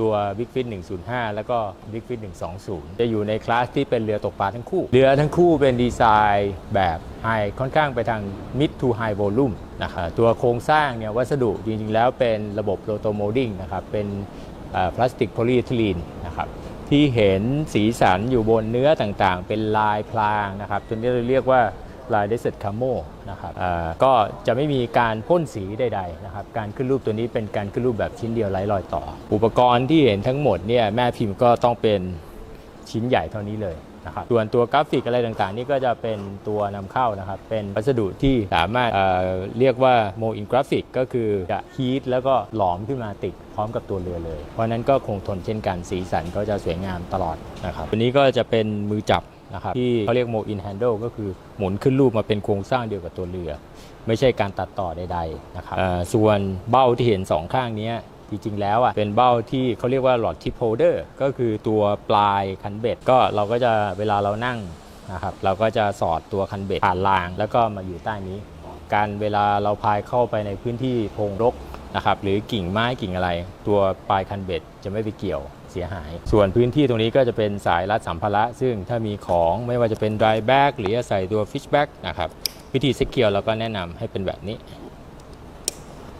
ตัว Big Fit 105 แล้วก็ Big Fit 120 จะอยู่ในคลาสที่เป็นเรือตกปลาทั้งคู่ เรือทั้งคู่เป็นดีไซน์แบบไฮค่อนข้างไปทาง mid to high volume นะครับตัวโครงสร้างเนี่ยวัสดุจริง ๆ แล้วเป็นระบบ roto molding นะครับเป็นพลาสติกโพลีเอทิลีนนะครับที่เห็นสีสันอยู่บนเนื้อต่างๆ เป็นลายพลางนะครับตัวนี้เราเรียกว่า ลายเดสเซตคาโมนะครับก็จะไม่มีการพ่นสีใดๆนะครับการขึ้นรูปตัวนี้เป็นการขึ้นรูปแบบชิ้นเดียวไร้รอยต่อ อุปกรณ์ที่เห็นทั้งหมดเนี่ยแม่พิมพ์ก็ต้องเป็นชิ้นใหญ่เท่านี้เลยนะครับส่วนตัวกราฟิกอะไรต่างๆ นี่ก็จะเป็นตัวนำเข้านะครับ เป็นวัสดุที่สามารถเเรียกว่าโมอินกราฟิกก็คือจะฮีทแล้วก็หลอมขึ้นมาติดพร้อมกับตัวเรือเลย เพราะฉะนั้นก็คงทนเช่นกันสีสันก็จะสวยงามตลอดนะครับตัวนี้ก็จะเป็นมือจับ นะครับที่เขาเรียกโมอินแฮนด์ก็คือหมุนขึ้นรูปมาเป็นโครงสร้างเดียวกับตัวเรือ ไม่ใช่การตัดต่อใดๆนะครับเอ่อส่วนเบ้าที่เห็นสองข้างเนี้ยจริงๆแล้วอะเป็นเบ้าที่เขาเรียกว่าหลอดทิปโฮเดอร์ก็คือตัวปลายคันเบ็ดก็เราก็จะเวลาเรานั่งนะครับเราก็จะสอดตัวคันเบ็ดผ่านราง แล้วก็มาอยู่ใต้นี้ การเวลาเราพายเข้าไปในพื้นที่โพรงรก นะครับหรือกิ่งไม้กิ่งอะไร ตัวปลายคันเบ็ดจะไม่ไปเกี่ยวเสียหาย ส่วนพื้นที่ตรงนี้ก็จะเป็นสายรัดสัมภาระซึ่งถ้ามีของไม่ว่าจะเป็น dry bag หรือจะใส่ตัว fish bag นะครับวิธี secure เราก็แนะนำให้เป็นแบบนี้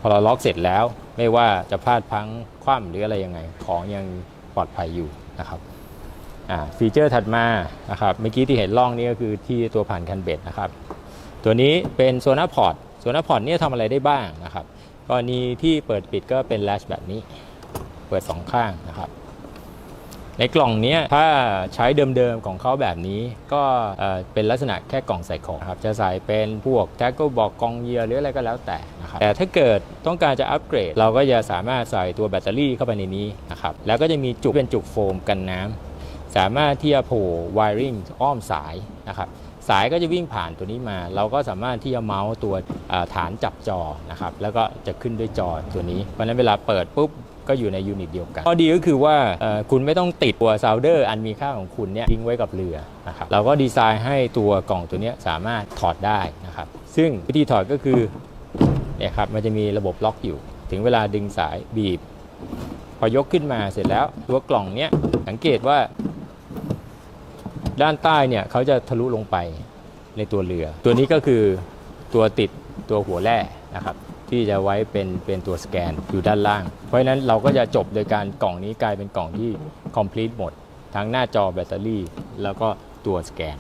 พอเราล็อกเสร็จแล้วไม่ว่าจะพลาดพังคว่ำหรืออะไรยังไง ของยังปลอดภัยอยู่นะครับฟีเจอร์ถัดมานะครับเมื่อกี้ที่เห็นล่องนี้ก็คือที่ตัวผ่านคันเบ็ดนะครับตัวนี้เป็นโซนาพอร์ตโซนาพอร์ตเนี่ยทำอะไรได้บ้างนะครับ กรณีที่เปิดปิดก็เป็นแลชแบบนี้ เปิดสองข้างนะครับ ในกล่องนี้ถ้าใช้เดิมๆของเขาแบบนี้ ก็เป็นลักษณะแค่กล่องใส่ของครับ จะใส่เป็นพวกแท็กเกิลบอกกองเยียร์หรืออะไรก็แล้วแต่นะครับแต่ถ้าเกิดต้องการจะอัปเกรด เราก็จะสามารถใส่ตัวแบตเตอรี่เข้าไปในนี้นะครับแล้วก็จะมีจุกเป็นจุกโฟมกันน้ำสามารถที่จะโผล่ไวริงอ้อมสายนะครับ สายก็จะวิ่งผ่านตัวนี้มา เราก็สามารถที่จะเมาส์ตัวฐานจับจอนะครับแล้วก็จะขึ้นด้วยจอตัวนี้ เพราะฉะนั้นเวลาเปิดปุ๊บก็อยู่ในยูนิตเดียวกันข้อดีก็คือว่าคุณไม่ต้องติดตัวซาวเดอร์อันมีค่าของคุณเนี่ยทิ้งไว้กับเรือนะครับเราก็ดีไซน์ให้ตัวกล่องตัวนี้สามารถถอดได้นะครับซึ่งวิธีถอดก็คือเนี่ยครับมันจะมีระบบล็อกอยู่ ถึงเวลาดึงสายบีบ พอยกขึ้นมาเสร็จแล้วตัวกล่องเนี้ยสังเกตว่า ด้านใต้เนี่ยเขาจะทะลุลงไปในตัวเรือ ตัวนี้ก็คือตัวติดตัวหัวแร่นะครับที่จะไว้เป็นเป็นตัวสแกนอยู่ด้านล่าง เพราะฉะนั้นเราก็จะจบโดยการกล่องนี้กลายเป็นกล่องที่ complete หมด ทั้งหน้าจอแบตเตอรี่ แล้วก็ตัวสแกน